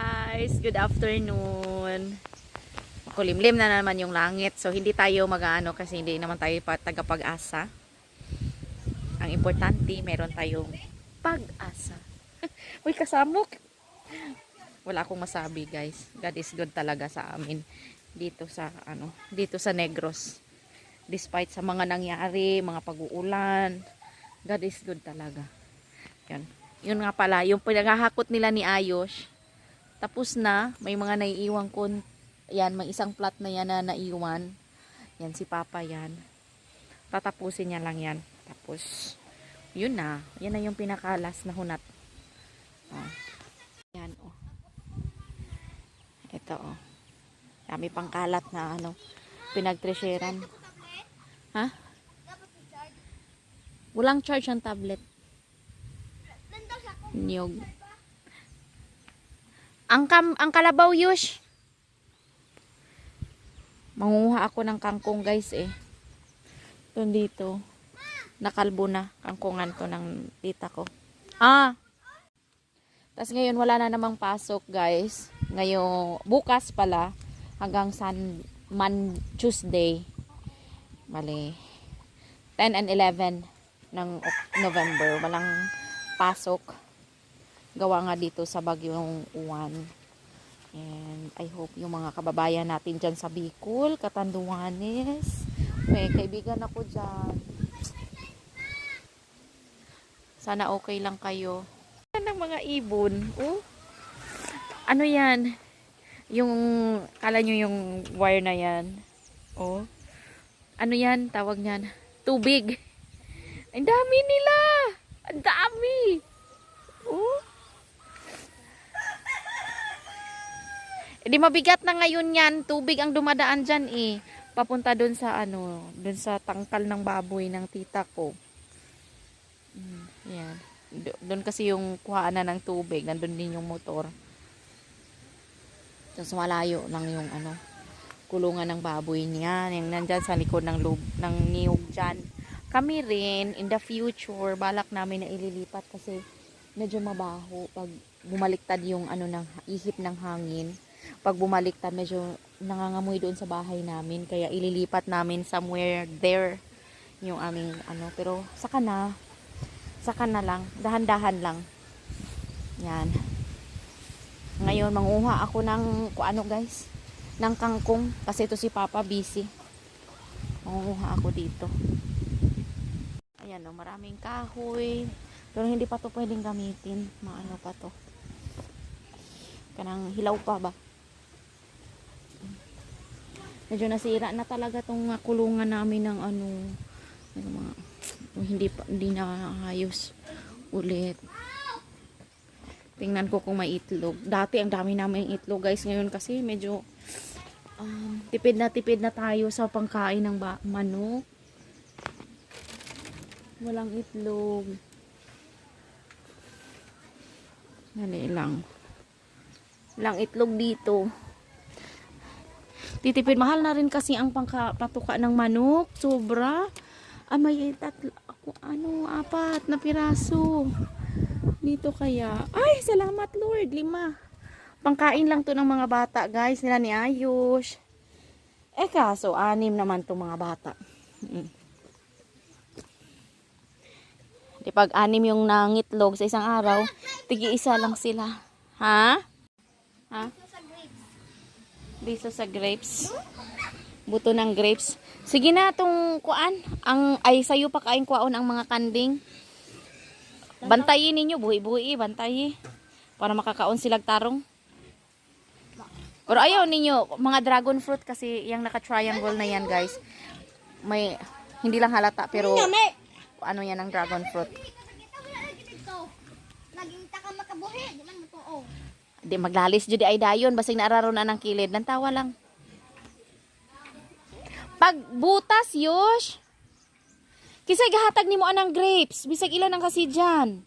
guys, good afternoon. Kulimlim na naman yung langit. So hindi tayo mag-ano kasi hindi naman tayo pa tagapag-asa. Ang importante, meron tayong pag-asa. Uy, kasamok. Wala akong masabi, guys. God is good talaga sa amin dito sa ano, dito sa Negros. Despite sa mga nangyari, mga pag-uulan, God is good talaga. Yan. Yun nga pala, yung pinaghahakot nila ni Ayos, tapos na, may mga naiiwan kon yan, may isang plot na yan na naiwan. Yan, si Papa yan. Tatapusin niya lang yan. Tapos, yun na. Yan na yung pinakalas na hunat. Oh. Yan, oh. Ito, oh. Dami pang kalat na, ano, pinagtresheran. Ha? Walang charge ang tablet. Niyog. Ang kam ang kalabaw yush. Manguha ako ng kangkong guys eh. Ito dito. Nakalbo na kangkungan to ng tita ko. Ah. Tapos ngayon wala na namang pasok guys. Ngayon bukas pala hanggang Sun Man Tuesday. Mali. 10 and 11 ng November. Walang pasok. Gawa nga dito sa Bagyong Uwan. And I hope yung mga kababayan natin dyan sa Bicol, Katanduanes, may kaibigan ako dyan. Sana okay lang kayo. Ano ng mga ibon? Oh. Ano yan? Yung, kala nyo yung wire na yan. Oh. Ano yan? Tawag niyan. Tubig. Ang dami nila! Ang dami! Oh. Eh, di mabigat na ngayon yan. Tubig ang dumadaan dyan eh. Papunta dun sa ano, dun sa tangkal ng baboy ng tita ko. Mm, yan. Do- Doon kasi yung kuhaan na ng tubig. Nandun din yung motor. Tapos malayo lang yung ano, kulungan ng baboy niya. Yung nandyan sa likod ng, loob, ng niyog dyan. Kami rin, in the future, balak namin na ililipat kasi medyo mabaho pag bumaliktad yung ano ng ihip ng hangin. Pag bumaliktad, medyo nangangamoy doon sa bahay namin. Kaya ililipat namin somewhere there yung aming ano. Pero saka na, saka na lang, dahan-dahan lang. Yan. Ngayon, manguha ako ng, kung ano guys, ng kangkong. Kasi ito si Papa busy. Manguha ako dito. Ayan o, maraming kahoy. Pero hindi pa to pwedeng gamitin. Maano pa to. Kanang hilaw pa ba? Medyo nasira na talaga tong kulungan namin ng ano, ano mga, hindi pa, hindi na ayos ulit. Tingnan ko kung may itlog. Dati ang dami namin itlog guys. Ngayon kasi medyo um, tipid na tipid na tayo sa pangkain ng manok. Walang itlog. Dali lang. Walang itlog dito. Titipid. Mahal na rin kasi ang pangka, patuka ng manok. Sobra. Ah, may tatlo, ako, ano, apat na piraso. Dito kaya. Ay, salamat Lord. Lima. Pangkain lang to ng mga bata, guys. Nila ni Ayush. Eh, kaso, anim naman to mga bata. Mm. Di pag anim yung nangitlog sa isang araw, tigi isa lang sila. Ha? Ha? Dito sa grapes. Buto ng grapes. Sige na tong kuan. Ang ay sayo pa kain kuaon ang mga kanding. Bantayin ninyo buhi-buhi, bantayi. Para makakaon silag tarong. Pero ayaw ninyo mga dragon fruit kasi yung naka-triangle na yan, guys. May hindi lang halata pero ano yan ang dragon fruit. Naging taka makabuhi, di man mo to oh. Di maglalis jud ay dayon basig naararon na ng kilid nang tawa lang. Pag butas yosh. Kisay gahatag nimo anang grapes, bisag ilan ang kasi diyan.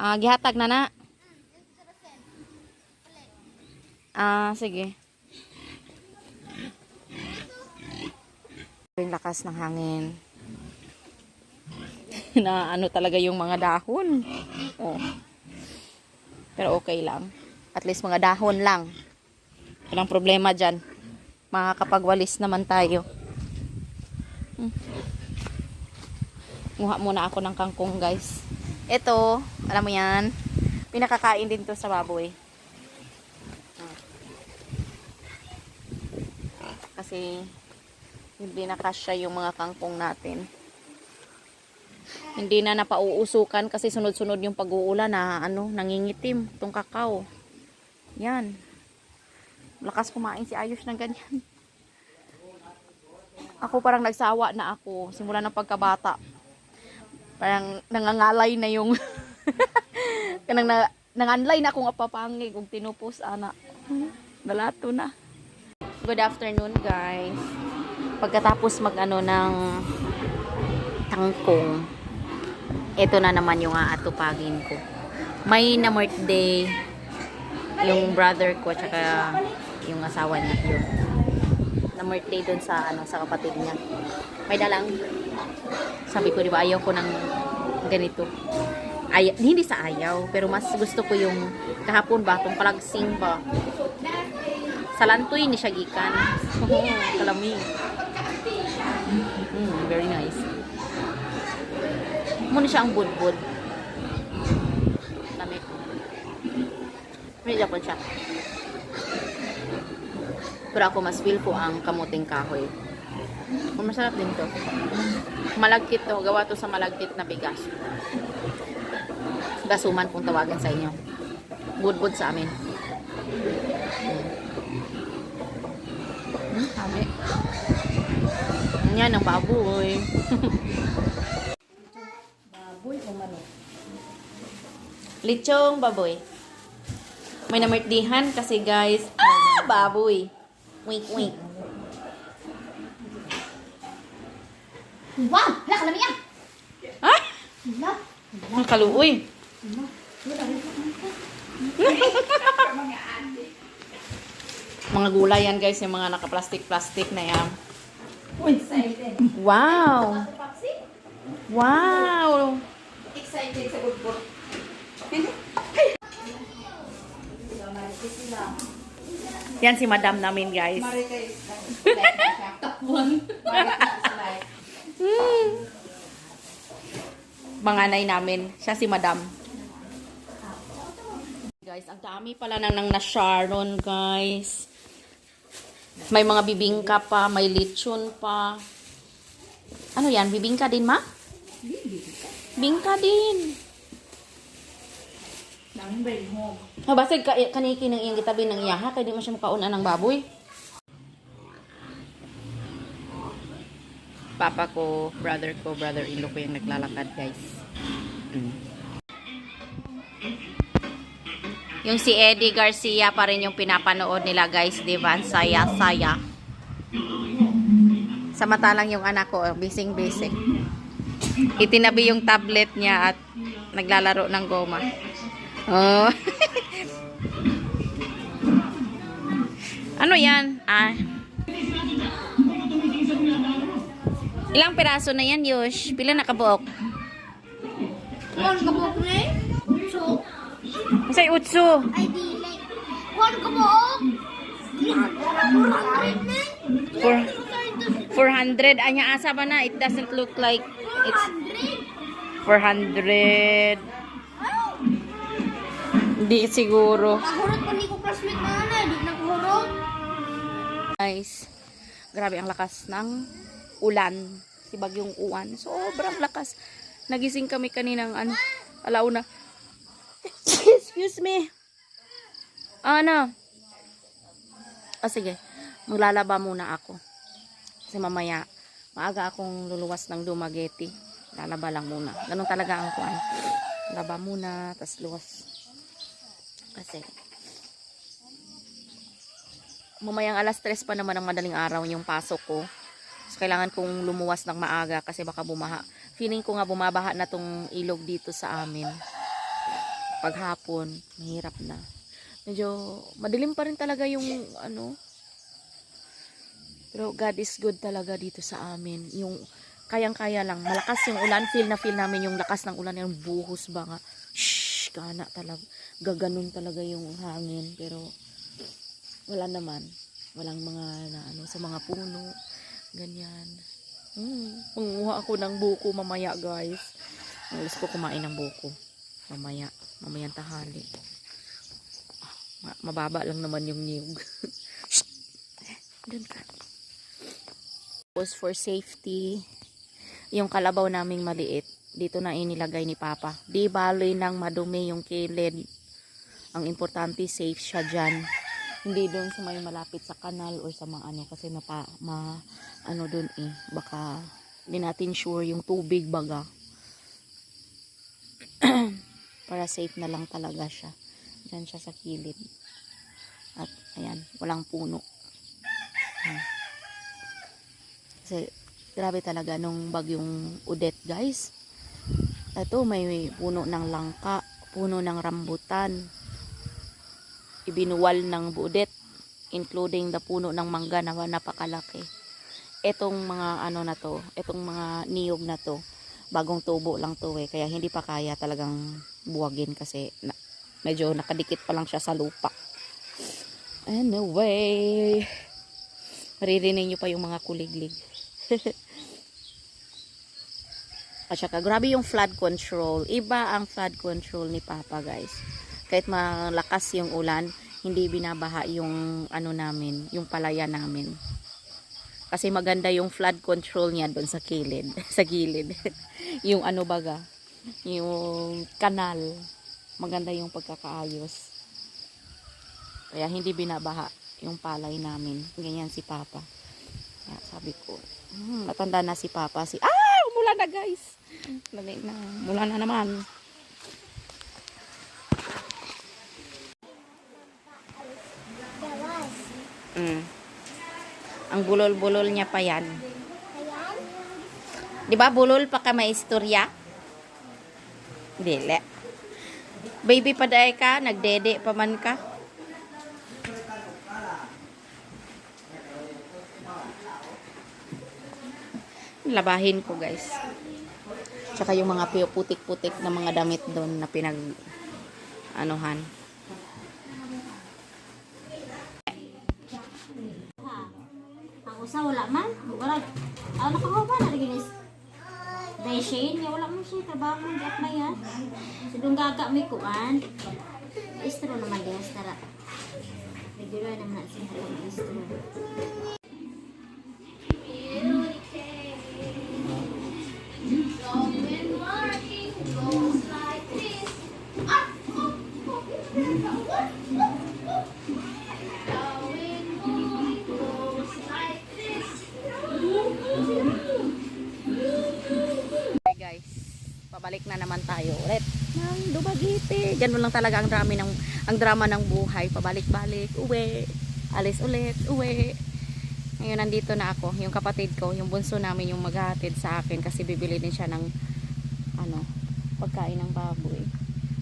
Ah, gihatag na na. Ah, sige. Yung lakas ng hangin. na ano talaga yung mga dahon. Oh. Pero okay lang. At least mga dahon lang. Walang problema dyan. Makakapagwalis naman tayo. Hmm. Nguha muna ako ng kangkong guys. Ito, alam mo yan, pinakakain din to sa baboy. Kasi hindi na kasya yung mga kangkong natin. Hindi na napauusukan kasi sunod-sunod yung pag-uulan na ano, nangingitim tong kakao. Yan. Lakas kumain si Ayush ng ganyan. Ako parang nagsawa na ako simula ng pagkabata. Parang nangangalay na yung kanang na, nanganlay na akong apapangig ug tinupos ana. Dalato na. Good afternoon guys. Pagkatapos mag ano ng tangkong, ito na naman yung aatupagin ko. May na birthday yung brother ko at yung asawa niya yun. Na birthday dun sa ano sa kapatid niya. May dalang sabi ko, di ba, ayaw ko ng ganito. Ay, hindi sa ayaw, pero mas gusto ko yung kahapon ba, itong palagsing ba. Sa lantoy ni siya gikan. Oo, Muna siya ang budbud. Lami. May Japan siya. Pero ako mas feel ko ang kamuting kahoy. Oh, masarap din to. Malagkit to. Gawa to sa malagkit na bigas. Gasuman kung tawagan sa inyo. Budbud sa amin. Hmm, kami. Yan ang baboy o manok? Lichong baboy. May namertihan kasi guys. Ah, baboy. Wink, wink. Wow! Hala, kalami yan! Ah! Hala! Ang kaluoy. mga gulay yan guys, yung mga naka-plastic-plastic na yan. Wow! Wow! Excited sa budbud. Yan si madam namin guys. Hmm. Mga nay namin. Siya si madam. Guys, ang dami pala nang nang na-sharon guys. May mga bibingka pa, may lechon pa. Ano yan? Bibingka din, ma? Bingka din. Oh, basig ka kaniki ng iyang gitabi ng iyaha kay di man siya makauna ng baboy. Papa ko, brother ko, brother-in-law ko yung naglalakad, guys. Mm. Yung si Eddie Garcia pa rin yung pinapanood nila, guys, di ba? Saya-saya. Samantalang yung anak ko, bising-bising. Itinabi yung tablet niya at naglalaro ng goma. Oh. ano yan? Ah. Ilang piraso na yan, Yosh? Pila nakabuok? Kuhan ka mo, pre? So, Say utso. ay di, like, kuhan ka mo, oh! 400 na! For 400. Anya asa ba na? It doesn't look like it's 400. 400! Hindi siguro. Nakahurot pa ni ko classmate na na, di nakahurot. Guys, grabe ang lakas ng ulan. Si Bagyong Uwan. Sobrang lakas. Nagising kami kaninang ano, alauna. Excuse me. Ano? O sige, maglalaba muna ako. Kasi mamaya, maaga akong luluwas ng Dumaguete. Lalaba lang muna. Ganun talaga ang kuan. Laba muna, tas luwas. Kasi, mamayang alas 3 pa naman ng madaling araw yung pasok ko. So, kailangan kong lumuwas ng maaga kasi baka bumaha. Feeling ko nga bumabaha na tong ilog dito sa amin. Paghapon, mahirap na. Medyo madilim pa rin talaga yung ano. Pero God is good talaga dito sa amin. Yung kayang-kaya lang. Malakas yung ulan. Feel na feel namin yung lakas ng ulan. Yung buhos ba nga. Shhh, gana talaga. Gaganon talaga yung hangin pero wala naman. Walang mga na, ano sa mga puno ganyan. Hmm, manguha ako ng buko mamaya guys. Gusto ko kumain ng buko. Mamaya mamayang tahali Ma- mababa lang naman yung niyog! Doon ka. Tapos for safety yung kalabaw naming maliit dito na inilagay ni Papa. Di bali nang madumi yung kilid ang importante safe siya dyan. Hindi doon sa may malapit sa kanal or sa mga ano kasi mapa, ma ano doon eh baka hindi natin sure yung tubig baga. Para safe na lang talaga siya. Dyan siya sa kilid at ayan walang puno. Ayan. kasi grabe talaga nung bagyong udet guys. Ito may puno ng langka puno ng rambutan ibinuwal ng budet including the puno ng mangga na napakalaki. Etong mga ano na to etong mga niyog na to bagong tubo lang to eh kaya hindi pa kaya talagang buwagin kasi na, medyo nakadikit pa lang siya sa lupa. Anyway maririnig nyo pa yung mga kuliglig. At saka grabe yung flood control. Iba ang flood control ni Papa guys kahit malakas yung ulan, hindi binabaha yung ano namin, yung palaya namin. Kasi maganda yung flood control niya doon sa kilid, sa gilid. yung ano baga, yung kanal. Maganda yung pagkakaayos. Kaya hindi binabaha yung palay namin. Ganyan si Papa. Kaya sabi ko, hmm, matanda na si Papa. Si, ah, umulan na guys. Umulan na naman. Gawas. Mm. Ang bulol-bulol niya pa yan. Di ba bulol pa ka may istorya? Dili. Baby pa daay ka, nagdede pa man ka. Labahin ko guys. Tsaka yung mga putik-putik na mga damit doon na pinag anuhan. Ako sa wala man. Wala. Ano ka ba na ginis? Dahil Shane, ya wala man siya trabaho man di na yan. Sidong gaga may kuan. Istro naman din tara. Regular naman na siya istro. Na naman tayo ulit ng Dumaguete. Ganun lang talaga ang drama ng ang drama ng buhay, pabalik-balik, uwi, alis ulit, uwi. Ngayon nandito na ako, yung kapatid ko, yung bunso namin yung maghahatid sa akin kasi bibili din siya ng ano, pagkain ng baboy.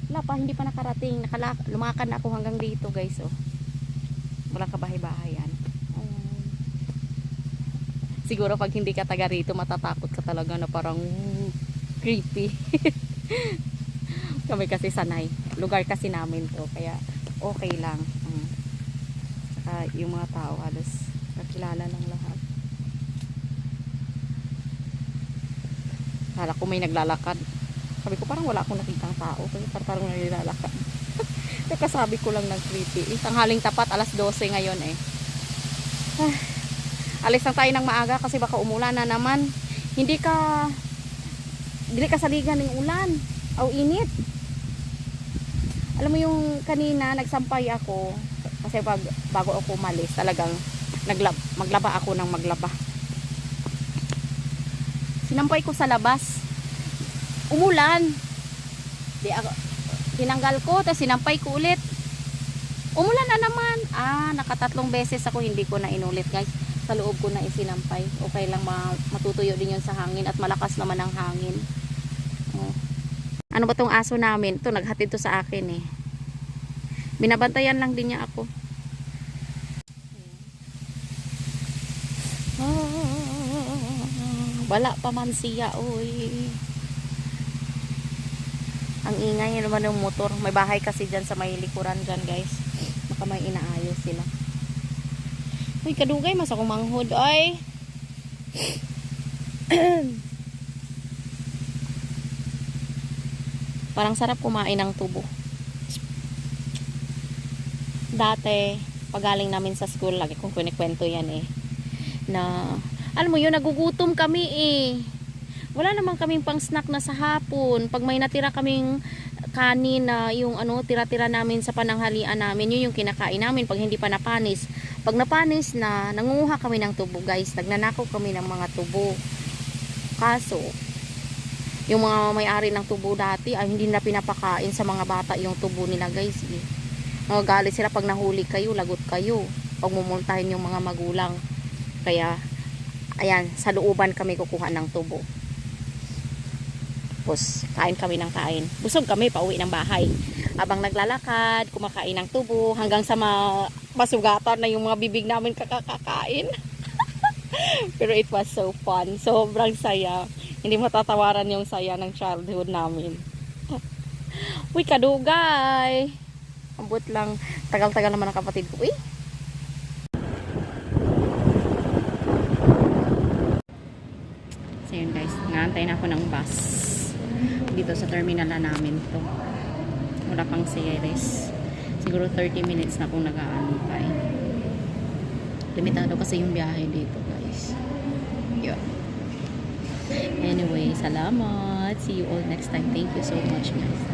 Wala pa, hindi pa nakarating. Nakala, lumakad na ako hanggang dito guys, oh. Wala kabahay-bahay yan. Ayan. Siguro pag hindi ka taga rito, matatakot ka talaga na parang "Ooh, creepy. Kami kasi sanay. Lugar kasi namin to. Kaya okay lang. Mm. Saka yung mga tao halos kakilala ng lahat. Kala ko may naglalakad. Sabi ko parang wala akong nakitang tao. Kasi parang, naglalakad. Kaya sabi ko lang ng creepy. Isang haling tapat, alas 12 ngayon eh. alis lang tayo ng maaga kasi baka umulan na naman. Hindi ka dili ka saligan ng ulan o init. Alam mo yung kanina nagsampay ako kasi pag bago ako umalis talagang naglab, maglaba ako ng maglaba. Sinampay ko sa labas. Umulan. Di ako tinanggal ko tapos sinampay ko ulit. Umulan na naman. Ah, nakatatlong beses ako hindi ko na inulit guys sa loob ko na isinampay. Okay lang ma matutuyo din yun sa hangin at malakas naman ang hangin. Ano ba tong aso namin? Ito, naghatid to sa akin eh. Binabantayan lang din niya ako. Ah, wala pa man siya, oy. Ang ingay naman ng motor. May bahay kasi dyan sa may likuran dyan guys. Baka may inaayos sila. Uy, kadugay mas akong manghod. Ay! Parang sarap kumain ng tubo. Dati, pagaling namin sa school, lagi kong kunikwento yan eh. Na, alam mo yun, nagugutom kami eh. Wala naman kaming pang snack na sa hapon. Pag may natira kaming kanin na yung ano, tira-tira namin sa pananghalian namin, yun yung kinakain namin pag hindi pa napanis. Pag napanis na, nangunguha kami ng tubo guys. Nagnanakaw kami ng mga tubo. Kaso, yung mga may-ari ng tubo dati ay hindi na pinapakain sa mga bata yung tubo nila guys. Eh. Magagalit sila pag nahuli kayo, lagot kayo. Pag mumultahin yung mga magulang. Kaya, ayan, sa looban kami kukuha ng tubo. Tapos, kain kami ng kain. Busog kami, pauwi ng bahay. Habang naglalakad, kumakain ng tubo, hanggang sa ma masugatan na yung mga bibig namin kakakain. Pero it was so fun. Sobrang saya. Hindi matatawaran yung saya ng childhood namin. Uy, kadugay! Ambot lang. Tagal-tagal naman ang kapatid ko. Uy! So yun guys, naantay na ako ng bus. Dito sa terminal na namin to. Wala pang series. Siguro 30 minutes na akong nag-aantay. Limitado kasi yung biyahe dito guys. Anyway, salamat. See you all next time. Thank you so much guys.